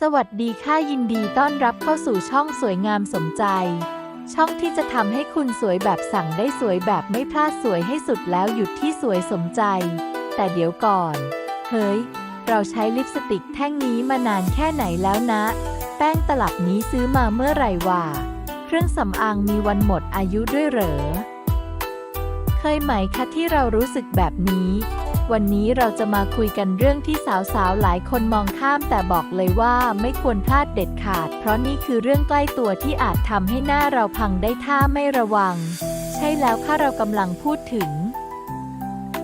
สวัสดีค่ะยินดีต้อนรับเข้าสู่ช่องสวยงามสมใจ ช่องที่จะทำให้คุณสวยแบบสั่งได้สวยแบบไม่พลาดสวยให้สุดแล้วหยุดที่สวยสมใจ แต่เดี๋ยวก่อน เฮ้ย เราใช้ลิปสติกแท่งนี้มานานแค่ไหนแล้วนะ แป้งตลับนี้ซื้อมาเมื่อไหร่วะเครื่องสำอางมีวันหมดอายุด้วยเหรอ เคยไหมคะที่เรารู้สึกแบบนี้ วันนี้เราจะมาคุยกันเรื่องที่สาวๆ หลายคนมองข้ามแต่บอกเลยว่าไม่ควรพลาดเด็ดขาด เพราะนี่คือเรื่องใกล้ตัวที่อาจทำให้หน้าเราพังได้ถ้าไม่ระวัง ใช่แล้วค่ะเรากำลังพูดถึง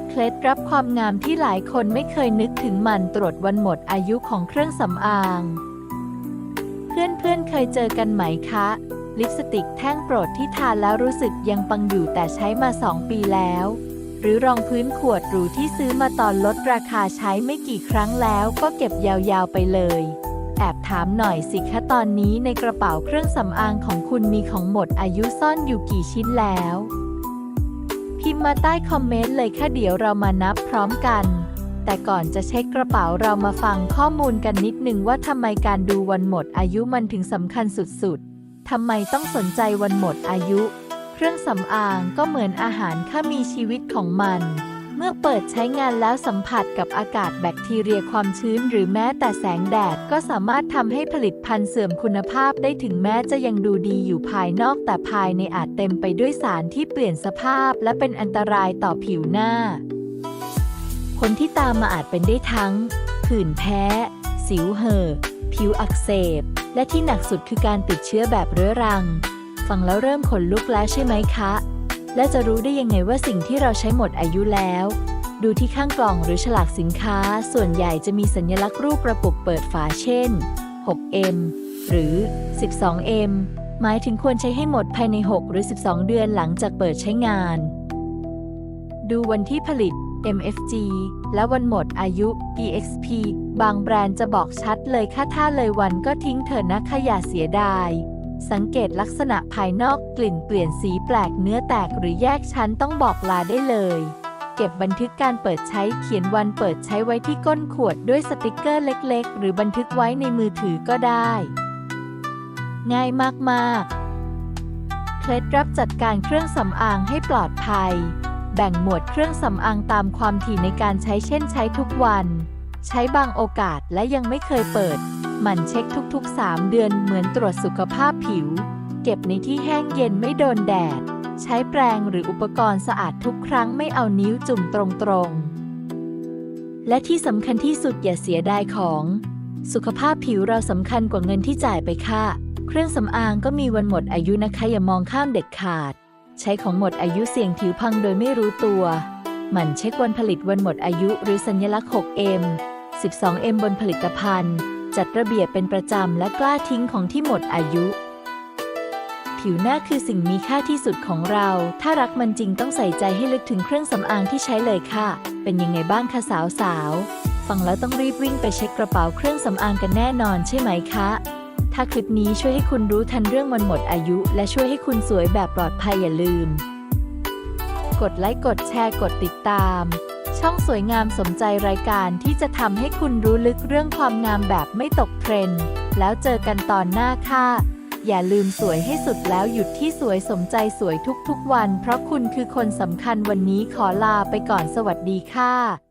เคล็ดลับความงามที่หลายคนไม่เคยนึกถึงมันตรวจวันหมดอายุของเครื่องสำอาง เพื่อนๆเเคยเจอกันไหมคะ ลิปสติกแท่งโปรดที่ทานแล้วรู้สึกยังปังอยู่แต่ใช้มาสองปีแล้ว หรือรองพื้นขวดหรูที่ซื้อมาตอนลดราคาใช้ไม่กี่ครั้งแล้วก็เก็บยาวๆไปเลย แอบถามหน่อยสิคะตอนนี้ในกระเป๋าเครื่องสำอางของคุณมีของหมดอายุซ่อนอยู่กี่ชิ้นแล้ว พิมพ์มาใต้คอมเมนต์เลยค่ะเดี๋ยวเรามานับพร้อมกันแต่ก่อนจะเช็คกระเป๋าเรามาฟังข้อมูลกันนิดนึงว่าทำไมการดูวันหมดอายุมันถึงสำคัญสุดๆ ทำไมต้องสนใจวันหมดอายุ เครื่องสำอางก็เหมือนอาหารค่ามีชีวิตของมัน เมื่อเปิดใช้งานแล้วสัมผัสกับอากาศแบคทีเรียความชื้นหรือแม้แต่แสงแดดก็สามารถทำให้ผลิตภัณฑ์เสื่อมคุณภาพได้ถึงแม้จะยังดูดีอยู่ภายนอกแต่ภายในอาจเต็มไปด้วยสารที่เปลี่ยนสภาพและเป็นอันตรายต่อผิวหน้าผลที่ตามมาอาจเป็นได้ทั้งผื่นแพ้ สิวเห่อผิวอักเสบ และที่หนักสุดคือการติดเชื้อแบบเรื้อรัง ฟังแล้วเริ่มขนลุกแล้วใช่ไหมคะ และจะรู้ได้ยังไงว่าสิ่งที่เราใช้หมดอายุแล้ว ดูที่ข้างกล่องหรือฉลากสินค้า ส่วนใหญ่จะมีสัญลักษณ์รูปกระปุกเปิดฝาเช่น 6M หรือ 12M หมายถึงควรใช้ให้หมดภายใน 6 หรือ 12 เดือนหลังจากเปิดใช้งาน ดูวันที่ผลิต MFG และวันหมดอายุ EXP บางแบรนด์จะบอกชัดเลยค่ะถ้าเลยวันก็ทิ้งเถอะนะขยะเสียดาย สังเกตลักษณะภายนอกกลิ่นเปลี่ยนสีแปลกเนื้อแตกหรือแยกชั้นต้องบอกลาได้เลย เก็บบันทึกการเปิดใช้เขียนวันเปิดใช้ไว้ที่ก้นขวดด้วยสติกเกอร์เล็กๆ หรือบันทึกไว้ในมือถือก็ได้ ง่ายมากๆ เคล็ดลับจัดการเครื่องสำอางให้ปลอดภัย แบ่งหมวดเครื่องสำอางตามความถี่ในการใช้เช่นใช้ทุกวัน ใช้บางโอกาสและยังไม่เคยเปิด หมั่นเช็คทุกๆ 3 เดือนเหมือนตรวจสุขภาพผิว เก็บในที่แห้งเย็นไม่โดนแดด ใช้แปรงหรืออุปกรณ์สะอาดทุกครั้งไม่เอานิ้วจุ่มตรงๆ และที่สำคัญที่สุดอย่าเสียดายของ สุขภาพผิวเราสำคัญกว่าเงินที่จ่ายไปค่ะ เครื่องสำอางก็มีวันหมดอายุนะคะอย่ามองข้ามเด็ดขาด ใช้ของหมดอายุเสี่ยงผิวพังโดยไม่รู้ตัว หมั่นเช็ควันผลิตวันหมดอายุหรือสัญลักษณ์ 6M 12M บนผลิตภัณฑ์ จัดระเบียบเป็นประจำและกล้าทิ้งของที่หมดอายุ ผิวหน้าคือสิ่งมีค่าที่สุดของเรา ถ้ารักมันจริงต้องใส่ใจให้ลึกถึงเครื่องสำอางที่ใช้เลยค่ะ เป็นยังไงบ้างคะสาวๆฟังแล้วต้องรีบวิ่งไปเช็คกระเป๋าเครื่องสำอางกันแน่นอนใช่ไหมคะ ถ้าคลิปนี้ช่วยให้คุณรู้ทันเรื่องมันหมดอายุ และช่วยให้คุณสวยแบบปลอดภัยอย่าลืม กดไลค์กดแชร์กดติดตาม ช่องสวยงามสมใจรายการที่จะทำให้คุณรู้ลึกเรื่องความงามแบบไม่ตกเทรนด์แล้วเจอกันตอนหน้าค่ะ อย่าลืมสวยให้สุดแล้วหยุดที่สวยสมใจสวยทุกๆวัน เพราะคุณคือคนสำคัญวันนี้ขอลาไปก่อนสวัสดีค่ะ